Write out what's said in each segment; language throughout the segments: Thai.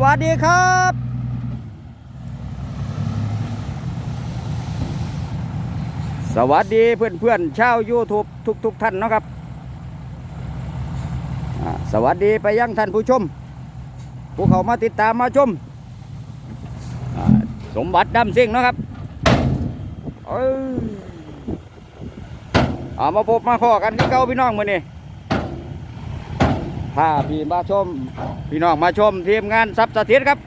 วัสดีครับสวัสดีเพื่อนเพื่อนๆชาว YouTube ทุกทุกท่านนะครับ สวัสดีไปยังท่านผู้ชม ผู้เขามาติดตามมาชม สมบัติดำซิ่งนะครับเออามาพบมาขอกันที่เก่าพี่น้องมือนี่ พาพี่มาชม พี่น้องมาชมทีมงานซับสถิตครับ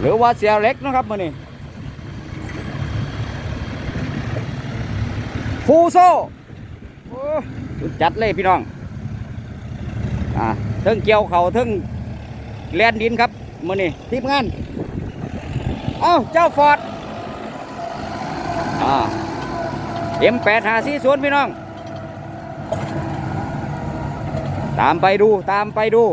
หรือว่าเสียเล็กนะครับมือนี่ฟูโซสุดจัดเลยพี่น้อง อ่าเทิงเกี่ยวเขาเทิงแลนดินครับมือนี่ทีมงานเอ้าเจ้าฟอร์ดอ่าเอ็มแปดหาสี่ศูนย์พี่น้อง ตามไปดูตามไปดู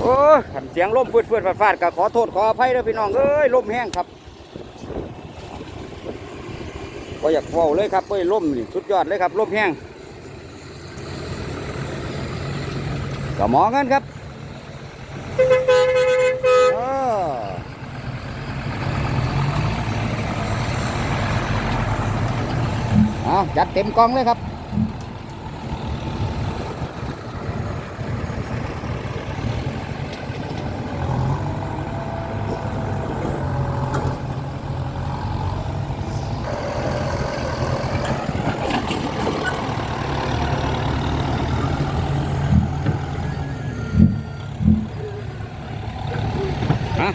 โอ้ยขันเสียงลมฟืดฟืดฟาดฟาดก็ขอโทษขออภัยเด้อพี่น้องเอ้ยลมแห้งครับก็อยากเว้าเลยครับเอ้ยลมนี่สุดยอดเลยครับลมแห้ง ก็มองงินครับออเอาจัดเต็มกองเลยครับ ฮะ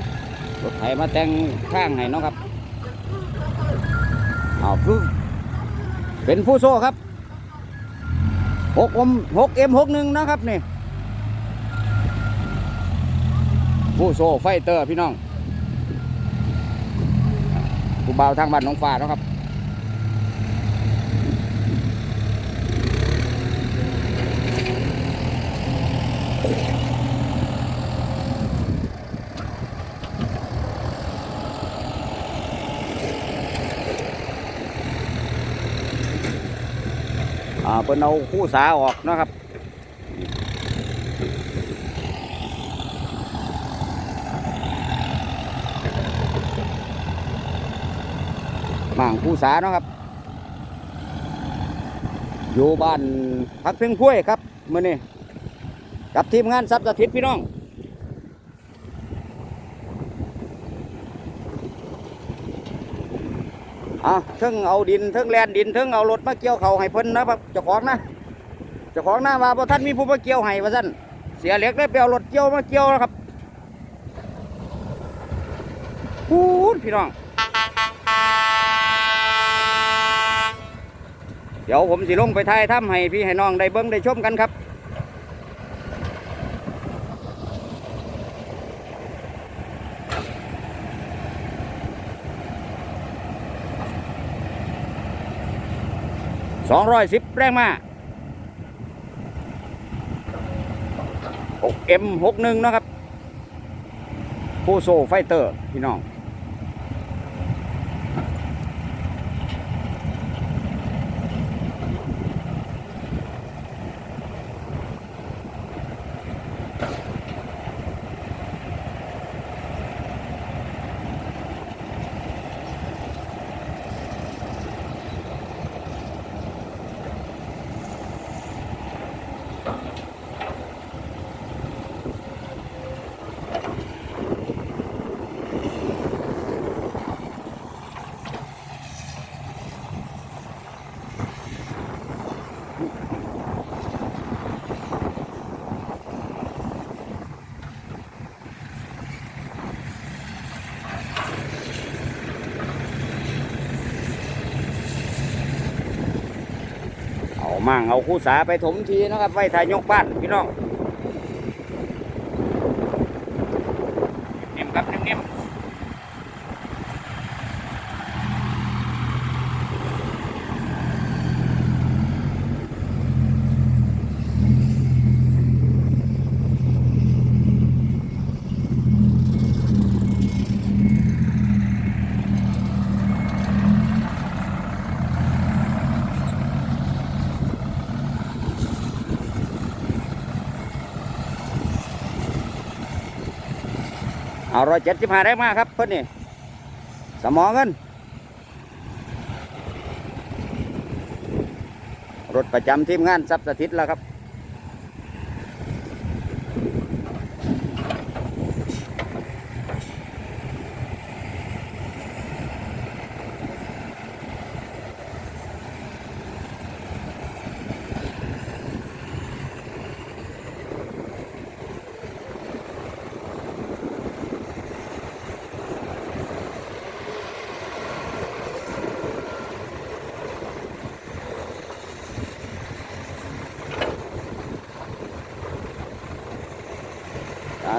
รถไถมา แต่งข้างให้น้องครับเอาคือเป็นฟูโซ่ครับหกอมหกเอ็มหกหนึ่งนะครับนี่ฟูโซ่ไฟเตอร์พี่น้องผู้บ่าวทางบ้านน้องฟ้านะครับ อ่าเพิ่นเอาคู่สาออกเนาะครับหมางคู่สาเนาะครับ อยู่บ้านพักเพียงพ้วยครับมื่อนี้กับทีมงานทรัพย์สถิตพี่น้อง อะเทิงเอาดินเทิงแลนดินเทิงเอารถมาเกี่ยวเขาให้เพิ่นนะครับเจ้าของนะเจ้าของหนะว่าบ่ท่านมีผู้มาเกี่ยวให้ว่าซั่นเสียเหล็กได้ไปเอารถเกี่ยวมาเกี่ยวนะครับพูดพี่น้อง เดี๋ยวผมสิลงไปถ่ายทำให้พี่ให้น้องได้เบิ้งได้ชมกันครับ สองร้อยสิบแรงมาหกเอ็มหกหนึ่งนะครับฟูโซไฟเตอร์ พี่น้อง มั่งเอาคู่สาไปถมทีนะครับไว้ทายกบ้านพี่น้อง เอาร้อยเจ็ดสิบห้าได้มากครับเพื่อนนี่สมองเงิน รถประจำทีมงานทรัพย์สถิตแล้วครับ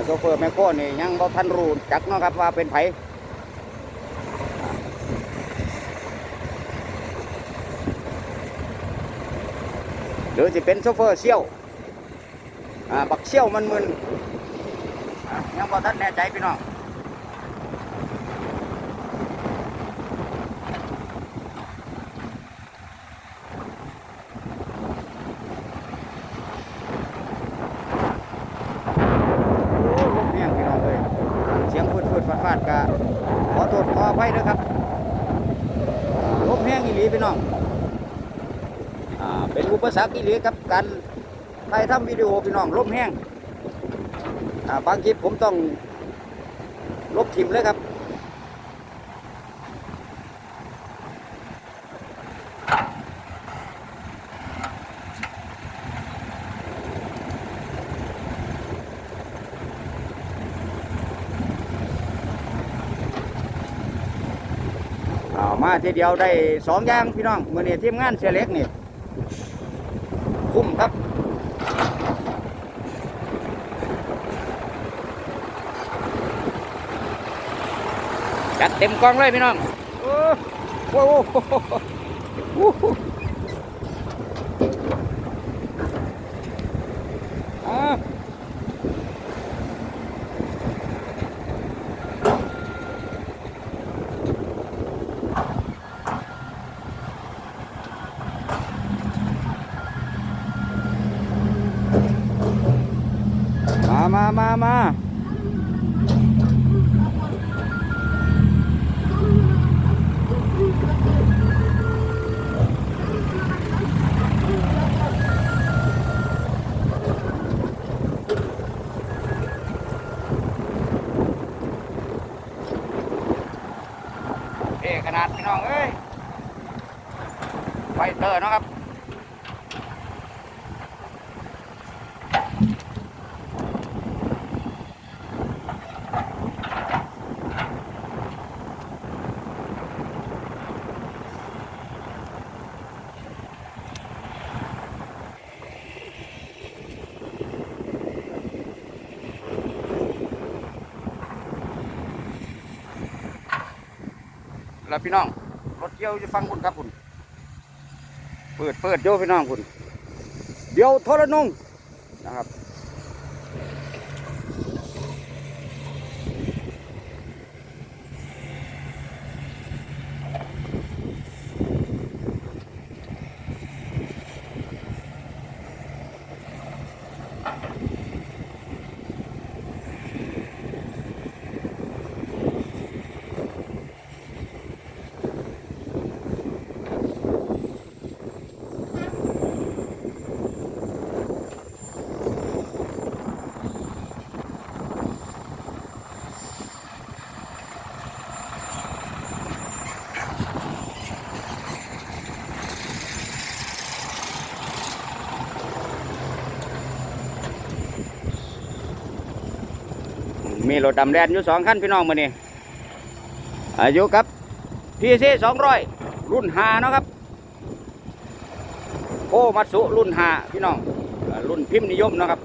โซเฟอร์แมคโครนี่ยังบ่ทันรู้จักเนาะครับว่าเป็นไผหรือจะเป็นโซเฟอร์เซี่ยวบักเซี่ยวมันมึนยังบ่ทันแน่ใจพี่น้องโอ้ลมแห้งพี่น้องเลยเสียงฟืดฟืดฟาดฟาดกะขอโทษขออภัยด้วยครับอ่าลมแห้งอีหลีพี่น้องอ่าเป็น อุปสรรคอีหลีกับการถ่ายทำวิดีโอพี่น้องลมแห้งบางคลิปผมต้องลบทิมเลยครับมาทีเดียวได้สองอย่างพี่น้องมือนี้ทีมงานเสียเล็กนี่คุ้มครับจัด เต็มกล่องเลยพี่น้องโอ้โหโอ้โหมามามามา ขนาดพี่น้องเอ้ยไฟเตอร์นะครับ แล้วพี่น้อง รถเกี่ยวจะฟังคุณครับคุณเปิดเปิดโยพี่น้องคุณ เดี๋ยวทรนงนะครับ มีรถดำแดนอยู่สองคันพี่น้องมาเนี่อายุครับพีซีสองร้อยรุ่นหาเนาะครับโคมัตสุรุ่นหาพี่น้องรุ่นพิมพ์นิยมเนาะครับ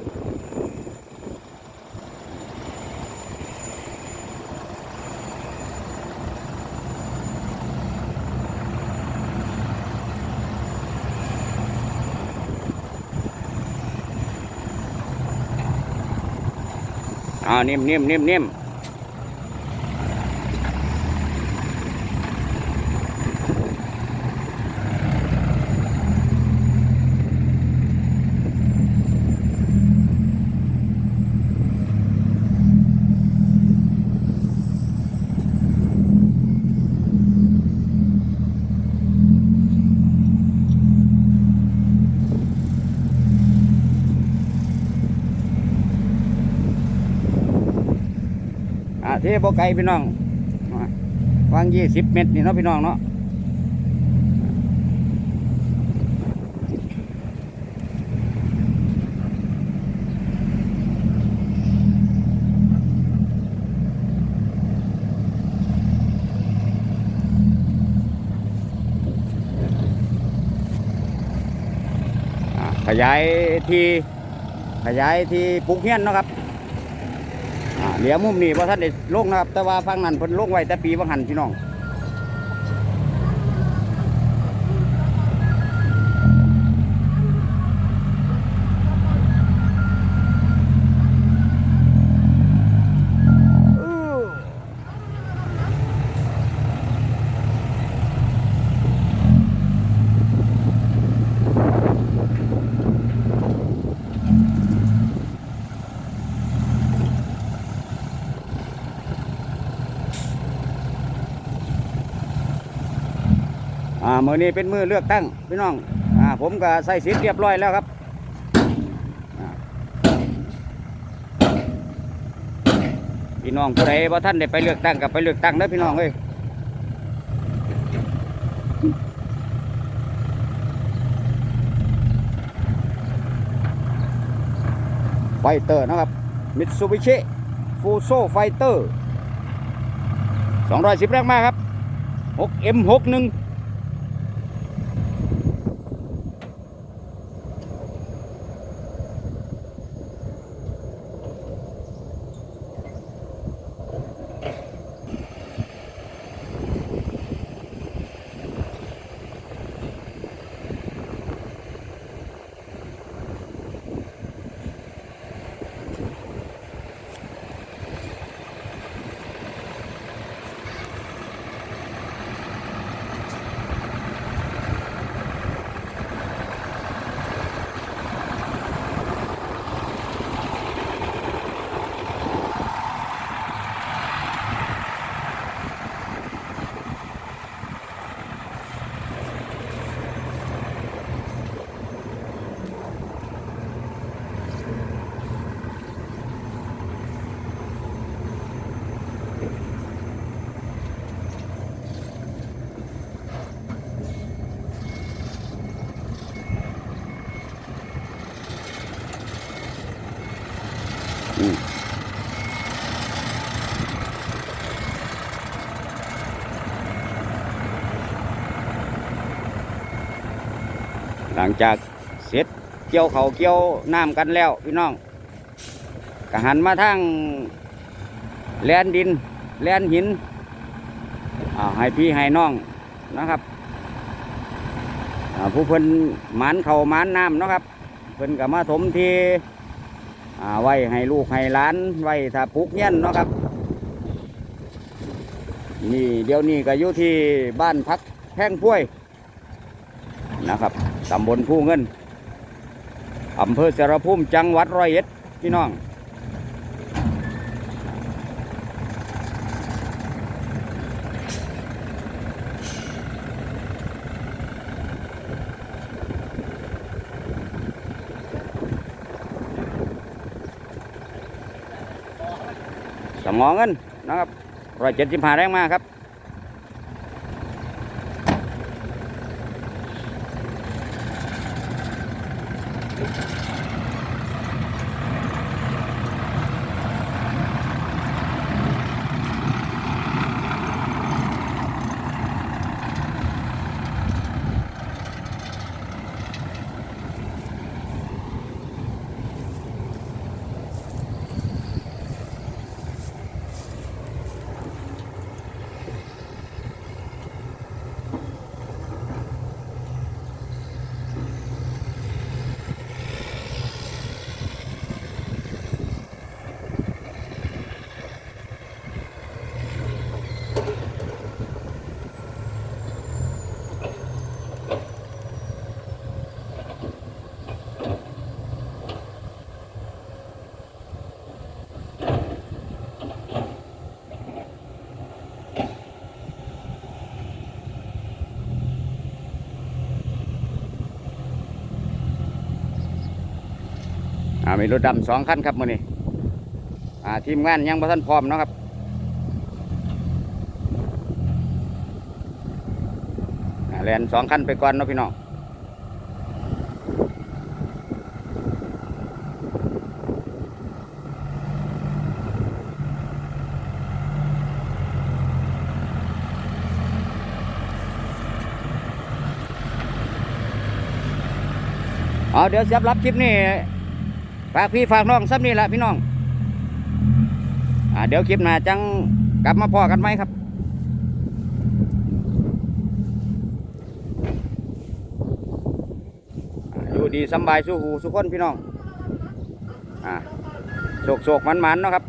อ่านิ่มนิ่มนิ่มนิ่ม เทบ่ไกลพี่น้องอ่าวางยี่สิบเมตรนี่เนาะพี่น้องเนาะขยายที่ขยายที่ปลูกเฮียนเนาะครับ เหลียวมุมนี้เพราะท่านได้ลงนะครับ แต่ว่าฟังนั้นเพิ่นลงไว้แต่ปีว่าหันพี่น้อง มื้อนี้เป็นมือเลือกตั้งพี่น้องอ่าผมก็ใส่สิทธิ์เรียบร้อยแล้วครับพี่น้องผู้ใดบ่ท่านได้ไปเลือกตั้งกับไปเลือกตั้งเด้พี่น้องเอ้ยไฟเตอร์นะครับมิตซูบิชิฟูโซไฟเตอร์210แรงมากครับ 6M61 ลังจากเสร็จเกี่ยวเขาเกี่ยวน้ำกันแล้วพี่น้องกหันมาทางแลนดินแลนหินให้พี่ให้น้องนะครับผู้เพิ่นหมานเขาหมานน้ำนะครับ เพิ่นก็มาถมที่ไว้ให้ลูกให้หลานไว้ถ้าปลูกเงี้ยนนะครับ นี่เดี๋ยวนี้ก็อยู่ที่บ้านพักแพ่งพ้วยนะครับ ตำบลผู้เงินอำเภอเสรภูมิจังหวัดร้อยเอ็ดพี่น้องสมองเงินนะครับร้อยเจ็ดสิบห้าแรงมากครับ มีรถดำสองคันครับมือนี้ทีมงานยังบ่ท่านพร้อมนะครับแลนสองคันไปก่อนนะพี่น้องเอาเดี๋ยวเสียบรับคลิปนี้ ฝากพี่ฝากน้องซ้ำนี่แหละพี่น้องอ่าเดี๋ยวคลิปหน้าจังกลับมาพอกันไหมครับอยู่ดีสบายสู้หูสุกคนพี่น้องอ่าโศกโศกมันมันๆเนาะครับ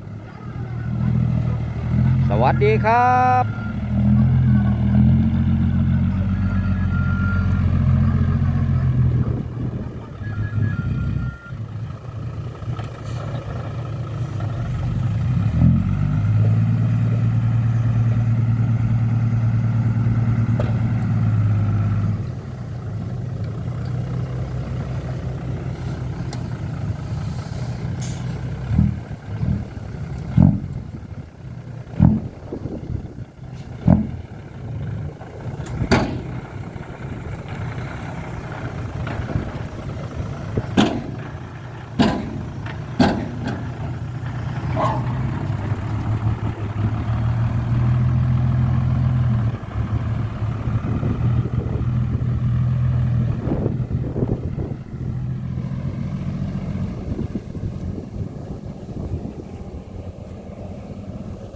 สวัสดีครับ